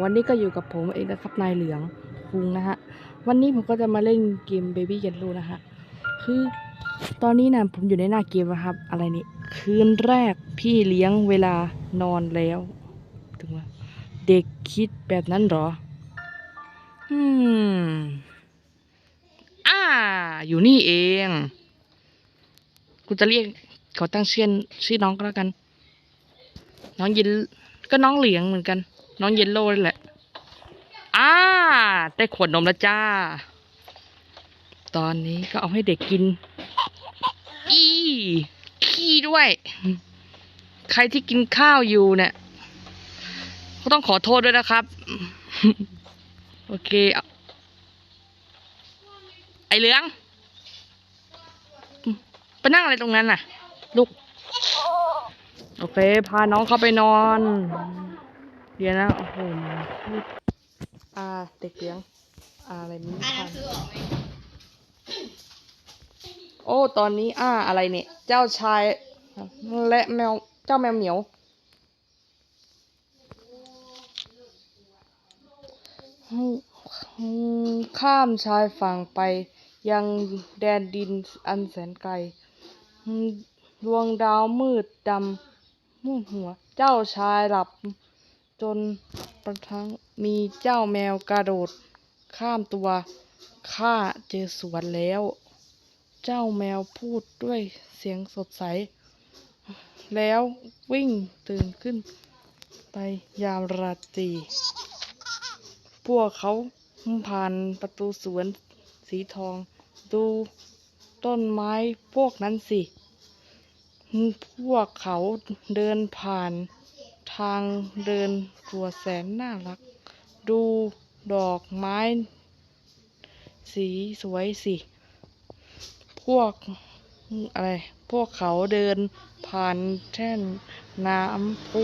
วันนี้ก็อยู่กับผมเองนะครับนายเหลืองคุงนะฮะวันนี้ผมก็จะมาเล่นเกม Baby Yellow นะฮะคือตอนนี้นะผมอยู่ในหน้าเกมนะครับ อะไรนี่คืนแรกพี่เลี้ยงเวลานอนแล้วถึงว่าเด็กคิดแบบนั้นเหรออืมอ่า อยู่นี่เองกูจะเรียกขอตั้งเชื่อชื่อน้องก็แล้วกัน น้องย็นก็น้องเหลียงเหมือนกัน น้องเยลโล่นี่แหละอ่าได้ขวดนมแล้วจ้า ตอนนี้ก็เอาให้เด็กกิน อีขี้ด้วย ใครที่กินข้าวอยู่เนี่ยก็ต้องขอโทษด้วยนะครับ โอเคเอาไอเหลือง ไปนั่งอะไรตรงนั้นน่ะ ลูก โอเค พาน้องเข้าไปนอน เดี๋ยวนะ โอ้โหอ่าเด็กเลี้ยงอ่าอะไรนี้อ่านหนัค่ะงสืออกโอ้ ตอนนี้ อ่า อะไรเนี่ย เจ้าชาย และแมว เจ้าแมวเหมียว ข้ามชายฝั่งไป ยังแดนดินอันแสนไกล ดวงดาวมืดดำมืดหัว เจ้าชายหลับ จนประทังมีเจ้าแมวกระโดด ข้ามตัวข้าเจอสวนแล้ว เจ้าแมวพูดด้วยเสียงสดใส แล้ววิ่งตื่นขึ้นไปยามราตรีพวกเขาผ่านประตูสวนสีทอง ดูต้นไม้พวกนั้นสิ พวกเขาเดินผ่าน ทางเดินตัวแสนน่ารัก ดูดอกไม้ สีสวยสิ พวกอะไร พวกเขาเดินผ่านแท่นน้ำพุ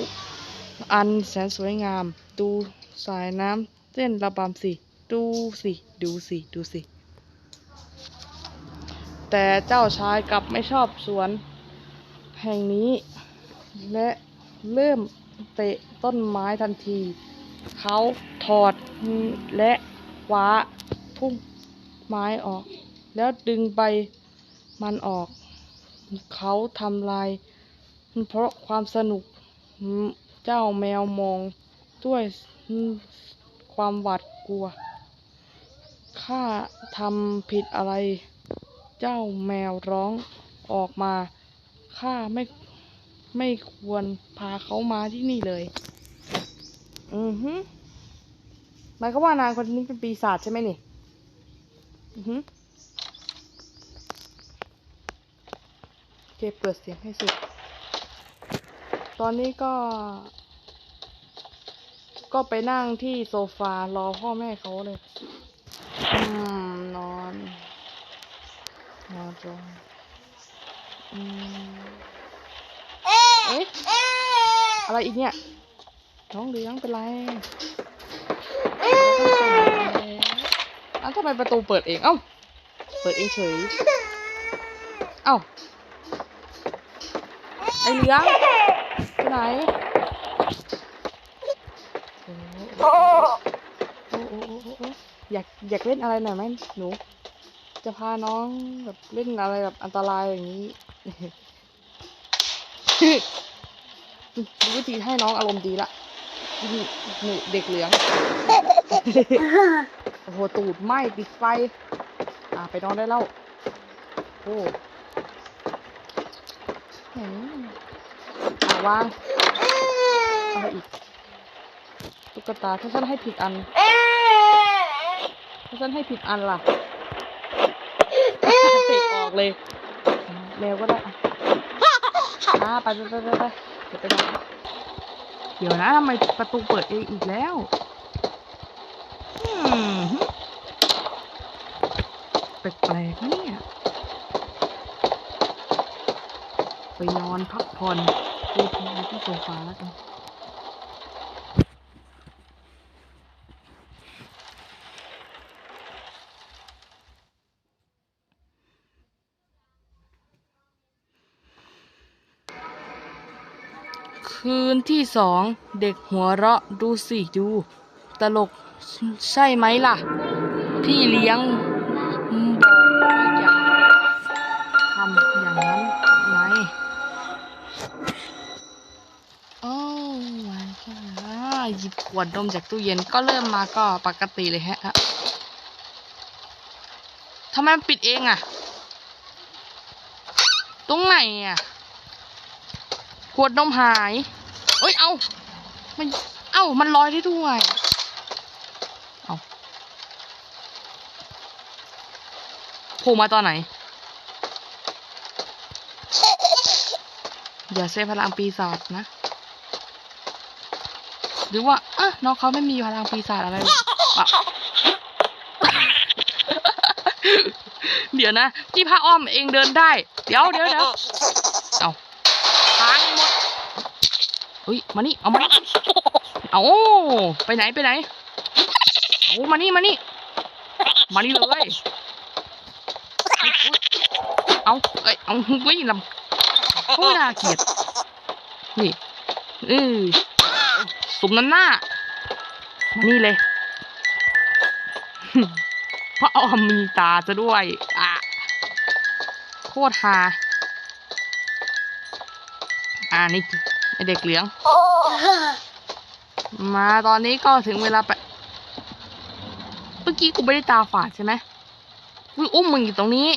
อันแสนสวยงาม ดูสายน้ำเต้นระบำสิ ดูสิ ดูสิ ดูสิ แต่เจ้าชายกลับไม่ชอบสวนแห่งนี้ และเริ่ม เตะต้นไม้ทันที เขาถอดและคว้าพุ่มไม้ออก แล้วดึงใบมันออก เขาทำลาย เพราะความสนุกเจ้าแมวมองด้วยความหวาดกลัว ข้าทำผิดอะไร เจ้าแมวร้องออกมา ข้าไม่ ไม่ควรพาเขามาที่นี่เลย อือฮึหมายก็ว่านางคนนี้เป็นปีศาจใช่ไหมนี่ อือฮึเก็บเปิดเสียงให้สุด ตอนนี้ก็ ก็ไปนั่งที่โซฟารอพ่อแม่เขาเลย อืม นอน นอนจงอืม เอ๊ะอะไรอีกเนี่ยน้องเลี้ยงเป็นไรอ้าวทำไมประตูเปิดเอง เอ้า เปิดเองเฉย เอ้า ไอเลี้ยงไปไหนโอ้โอ้โอ้โอ้โอ้โอ้อยากอยากเล่นอะไรหน่อยไหมหนู จะพาน้องแบบเล่นอะไรแบบอันตรายอย่างนี้ รู้วิธีให้น้องอารมณ์ดีละนี่หนูเด็กเหลือง โอ้โห ตูดไหม้ติดไฟ อะไปนอนได้แล้ว โอ้หืมอะวางอะไรอีก ตุ๊กตา ถ้าฉันให้ผิดอัน ถ้าฉันให้ผิดอันล่ะเตะออกเลย แมวก็ได้ อะไปไปไปไปไปเดี๋ยวไปนอนเดี๋ยวนะทำไมประตูเปิดเองอีกแล้วแปลกๆเนี่ย ไปนอนพักผ่อนดูทีวีที่โซฟาแล้วกัน คืนที่สองเด็กหัวเราะดูสิดู ตลกใช่ไหมล่ะ พี่เลี้ยงบอกว่าอย่าทำอย่างนั้นไงโอ้ my god หยิบขวดนมจากตู้เย็นก็เริ่มมาก็ปกติเลยฮะทำไมมันปิดเองอะตรงไหนอะ ขวดนมหายเอ้ย เอามัน เอ้า มันลอยได้ด้วย เอาโผล่มาตอนไหน อย่าใช้พลังปีศาจนะ หรือว่าอะน้องเขาไม่มีพลังปีศาจอะไรหรอกอะเดี๋ยวนะที่พระอ้อมเองเดินได้ เดี๋ยวเดี๋ยวเดี๋ยวเอาทางหมดเฮ้ยมานี่เอามาเอาไปไหนไปไหนเอามานี่มานี่มานี่เลยเอาเอ้ยเอาเฮ้ยลำโอ้ยน่าเกลียดนี่เออสมน้ำหน้ามานี่เลยพระเอามีตาจะด้วยอะโคตรฮาอ่านี่ ไอเด็กเหลือง มาตอนนี้ก็ถึงเวลาไป เมื่อกี้กูไม่ได้ตาฝาดใช่ไหมกูอุ้มมึงอยู่ตรงนี้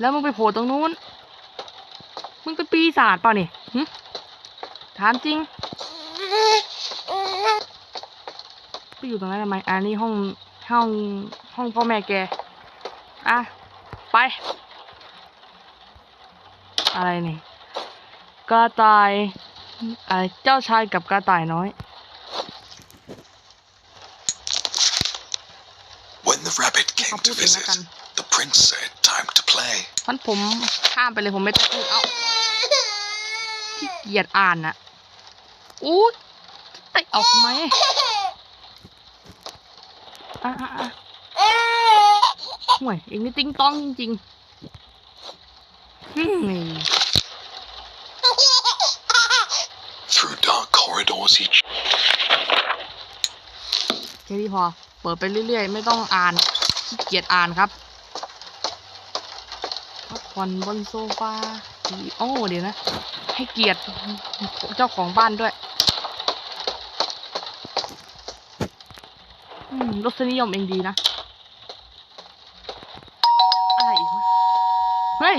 แล้วมึงไปโผล่ตรงนู้น มึงเป็นปีศาจเปล่านี่หึถามจริง ไปอยู่ตรงนั้นทำไมอันนี้ห้องห้องห้องพ่อแม่แก อะ ไป อะไรนี่กระต่ายอะไร เจ้าชายกับกระต่ายน้อย When the rabbit came I'll to put it in visit, that one. the prince said, Time to play. พันผมข้ามไปเลยผมไม่ต้องพูดเอ้าขี้เกียจอ่านนะอู้เตะออกทำไมอะอะอะห่วยเองนี่ติ้งต้องจริงๆอืมนี่ Through dark แค่นี้พอ เปิดไปเรื่อยๆ ไม่ต้องอ่านขี้เกียจอ่านครับพักผ่อนบนโซฟาโอ้เดี๋ยวนะ ให้เกียรติเจ้าของบ้านด้วยรสนิยมเองดีนะ อะไรอีกวะเฮ้ย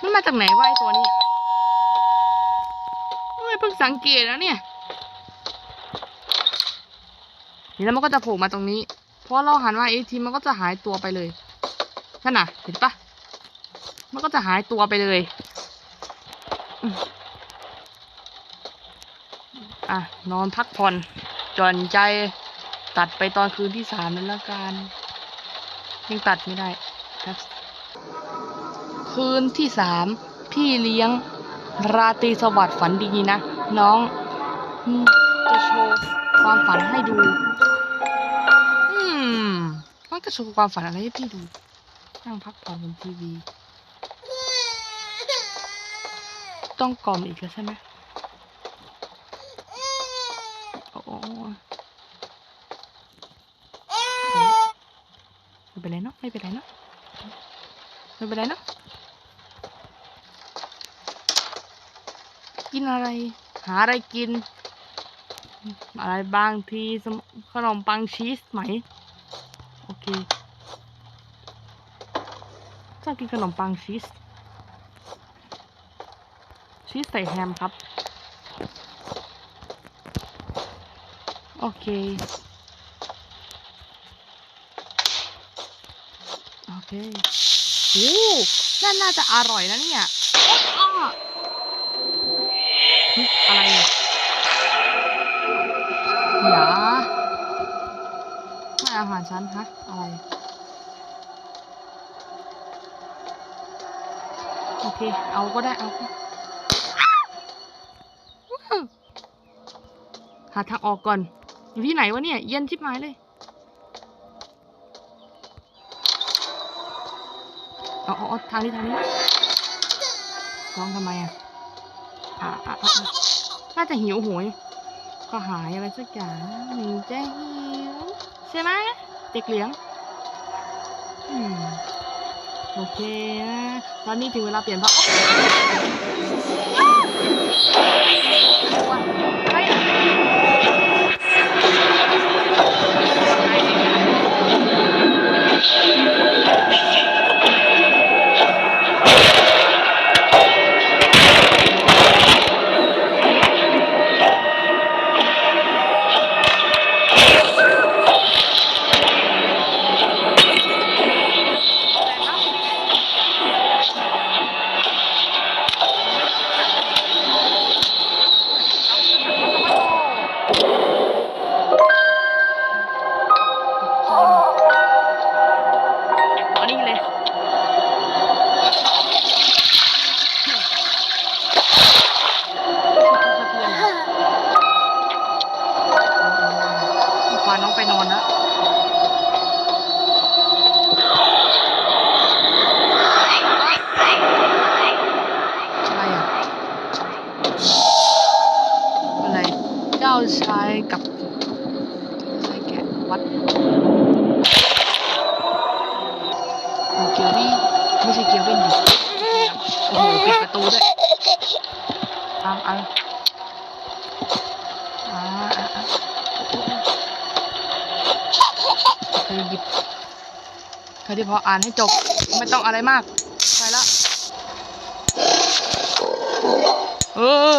มันมาจากไหนวะไอตัวนี้ เพิ่งสังเกตนะเนี่ยนี่แล้วมันก็จะโผล่มาตรงนี้ เพราะเราหันมาอีกทีมันก็จะหายตัวไปเลยนั่นน่ะ เห็นปะมันก็จะหายตัวไปเลยอะ นอนพักผ่อนจอนใจตัดไปตอนคืนที่สามนั้นละกันยังตัดไม่ได้ครับ คืนที่สามพี่เลี้ยง ราตรีสวัสดิ์ฝันดีนะ น้องจะโชว์ความฝันให้ดู อืมมันจะโชว์ความฝันอะไรให้พี่ดู นั่งพักผ่อนบนทีวี ต้องกล่อมอีกแล้วใช่ไหมโอ้โหไม่เป็นไรเนาะ ไม่เป็นไรเนาะ ไม่เป็นไรเนาะ กินอะไร หาอะไรกิน อะไรบางทีขนมปังชีสไหม โอเคชอบกินขนมปังชีส ชีสใส่แฮมครับ โอเค โอเคโอ้นั่นน่าจะอร่อยนะเนี่ยอ้อเฮ้ย อะไรอย่าไม่อาหารฉันฮะ อะไร โอเค เอาก็ได้ เอาก็หาทางออกก่อน อยู่ที่ไหนวะเนี่ย เย็นชิบหายเลย เอาเอาทางนี้ ทางนี้ร้องทำไมอะ อะอะอะอะน่าจะหิวโหยก็หายอะไรสักอย่างหนึ่งจะหิวใช่ไหมเด็กเหลียงอืมโอเคนะตอนนี้ถึงเวลาเปลี่ยนผ้าเฮ้ย วัดโอ้เกียววี่ไม่ใช่เกียวเวินดิโอ้โหปิดประตูด้วยเอังอังอ่าอ่าอ่าเธอหยิบเธอที่พออ่านให้จบ ไม่ต้องอะไรมาก ไปละเออ